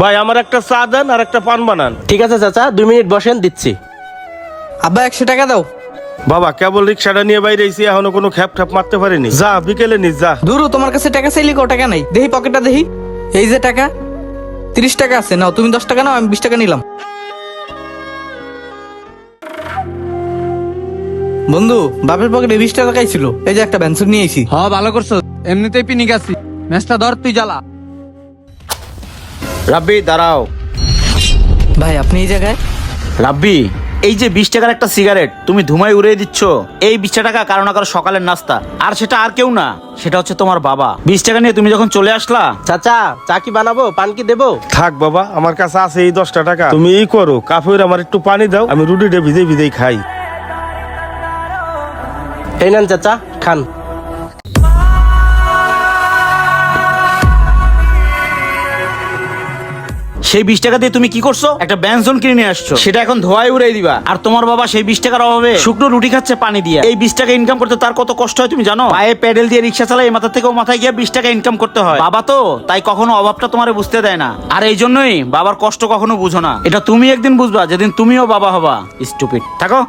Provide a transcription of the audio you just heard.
ভাই আমার একটা চা দেন আর একটা পান বানান। ঠিক আছে চাচা দুই মিনিট বসেন দিচ্ছি। আব্বা একশো টাকা দাও। বাবা কেবল রিক্সাটা নিয়ে বাইরে এসে এখনও কোনো খ্যাপ খ্যাপ মারতে পারিনি। যা বিকেলে নিস যা। ধুরু তোমার কাছে টাকা চাইলি কো টাকা নাই। দেখি পকেটটা দেখি এই যে টাকা তিরিশ টাকা আছে নাও তুমি দশ টাকা নাও আমি বিশ টাকা নিলাম। বন্ধু বাপের পকেটে বিশ টাকা ছিল। এই যে একটা ব্যান্সন নিয়ে এসি হ ভালো করছ। এমনিতেই পিনিক আছি। ম্যাচটা ধর তুই জ্বালা। রাব্বি দাঁড়াও। ভাই আপনি এই জায়গায়? রাব্বি এই যে বিশ টাকার একটা সিগারেট তুমি ধুমাই উড়িয়ে দিচ্ছ এই বিশ টাকা কারও না কারও সকালের নাস্তা। আর সেটা আর কেউ না সেটা হচ্ছে তোমার বাবা। বিশ টাকা নিয়ে তুমি যখন চলে আসলা চাচা চা কি বানাবো? পান কি দেবো? থাক বাবা আমার কাছে আছে এই দশটা টাকা। তুমি এই করো কাফের আমার একটু পানি দাও আমি রুটিটা ভিজে ভিজেই খাই। এই নেন চাচা খান। সেই বিশ টাকা দিয়ে তুমি কি করছ? একটা ব্যঞ্জন কিনে নিয়ে আসছো। সেটা এখন ধোয়ায় উড়াই দিবা। আর তোমার বাবা সেই বিশ টাকার অভাবে শুকনো রুটি খাচ্ছে পানি দিয়ে। এই বিশ টাকা ইনকাম করতে তার কত কষ্ট হয় তুমি জানো? পায়ে প্যাডেল দিয়ে রিক্সা চালাই এই মাথা থেকে মাথায় গিয়ে বিশ টাকা ইনকাম করতে হয়। বাবা তো তাই কখনো অভাবটা তোমার বুঝতে দেয় না। আর এই জন্যই বাবার কষ্ট কখনো বুঝো না। এটা তুমি একদিন বুঝবা যেদিন তুমিও বাবা হবা। স্টুপিড থাকো।